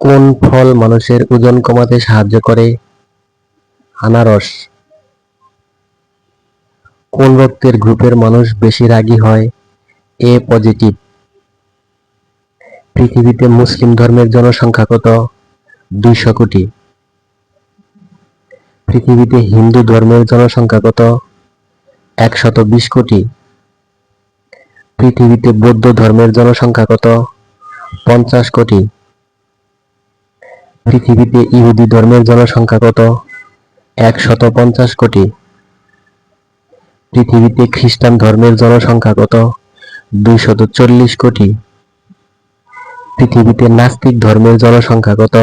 কোন ফল মানুষের ওজন কমাতে সাহায্য করে? আনারস। কোন রক্তের গ্রুপের মানুষ বেশি রাগী হয়? A positive. পৃথিবীতে মুসলিম ধর্মের জনসংখ্যা কত? দুইশো কোটি। পৃথিবীতে হিন্দু ধর্মের জনসংখ্যা কত? একশত বিশ কোটি। পৃথিবীতে বৌদ্ধ ধর্মের জনসংখ্যা কত? পঞ্চাশ কোটি। পৃথিবীতে ইহুদি ধর্মের জনসংখ্যা কত? একশত পঞ্চাশ কোটি। পৃথিবীতে খ্রিস্টান ধর্মের জনসংখ্যা কত? দুইশত চল্লিশ কোটি। পৃথিবীতে নাস্তিক ধর্মের জনসংখ্যা কত?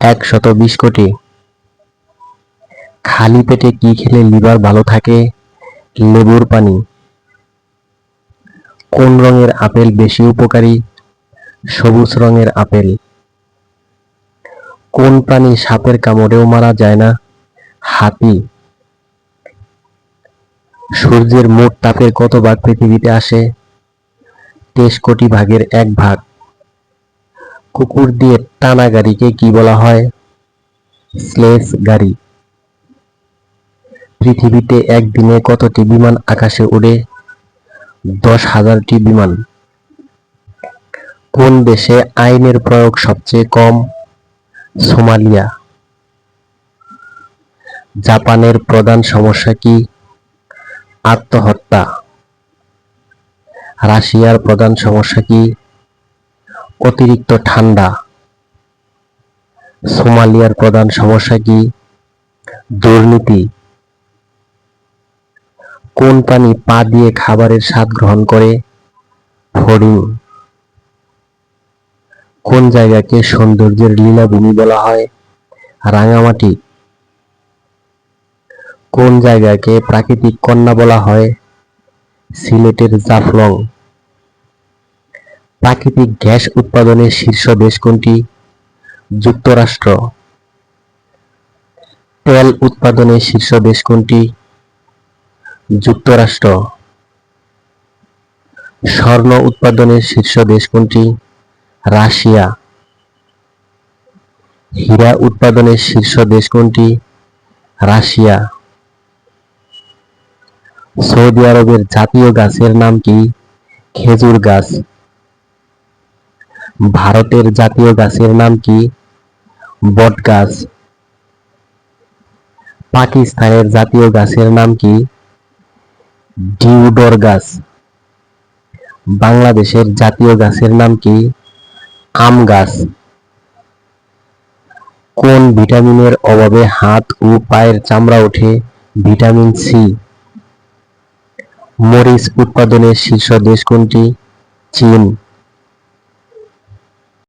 একশত বিশ কোটি। খালি পেটে কি খেলে লিভার ভালো থাকে? লেবুর পানি। কোন রঙের আপেল বেশি উপকারী? সবুজ রঙের আপেল। কোন প্রাণী সাপের কামড়েও মারা যায় না? হাতি। সূর্যের মোট তাপের কত ভাগ পৃথিবীতে আসে? তেইশ কোটি ভাগের এক ভাগ। কুকুর দিয়ে টানা গাড়িকে কি বলা হয়? স্লেজ গাড়ি। পৃথিবীতে একদিনে কতটি বিমান আকাশে ওড়ে? দশ হাজারটি বিমান। কোন দেশে আইনের প্রয়োগ সবচেয়ে কম? সোমালিয়া। জাপানের প্রধান সমস্যা কি? আত্মহত্যা। রাশিয়ার প্রধান সমস্যা কি? অতিরিক্ত ঠান্ডা। সোমালিয়ার প্রধান সমস্যা কি? দুর্নীতি। কোন প্রাণী পা দিয়ে খাবারের স্বাদ গ্রহণ করে হরিণ। কোন জায়গাকে সৌন্দর্যের লীলাভূমি বলা হয়? রাঙামাটি। কোন জায়গাকে প্রাকৃতিক কন্যা বলা হয়? সিলেটের জাফলং। প্রাকৃতিক গ্যাস উৎপাদনের শীর্ষ দেশ কোনটি? যুক্তরাষ্ট্র। তেল উৎপাদনের শীর্ষ দেশ কোনটি? যুক্তরাষ্ট্র। স্বর্ণ উৎপাদনের শীর্ষ দেশ কোনটি? রাশিয়া। হীরা উৎপাদনের শীর্ষ দেশ কোনটি? রাশিয়া। সৌদি আরবের জাতীয় গাছের নাম কি? খেজুর গাছ। ভারতের জাতীয় গাছের নাম কি? বট গাছ। পাকিস্তানের জাতীয় গাছের নাম কি? ডিউডর গাছ। বাংলাদেশের জাতীয় গাছের নাম কি? আম গাছ। কোন ভিটামিনের অভাবে হাত ও পায়ের চামড়া ওঠে? Vitamin C. মরিচ উৎপাদনের শীর্ষ দেশ কোনটি? চীন।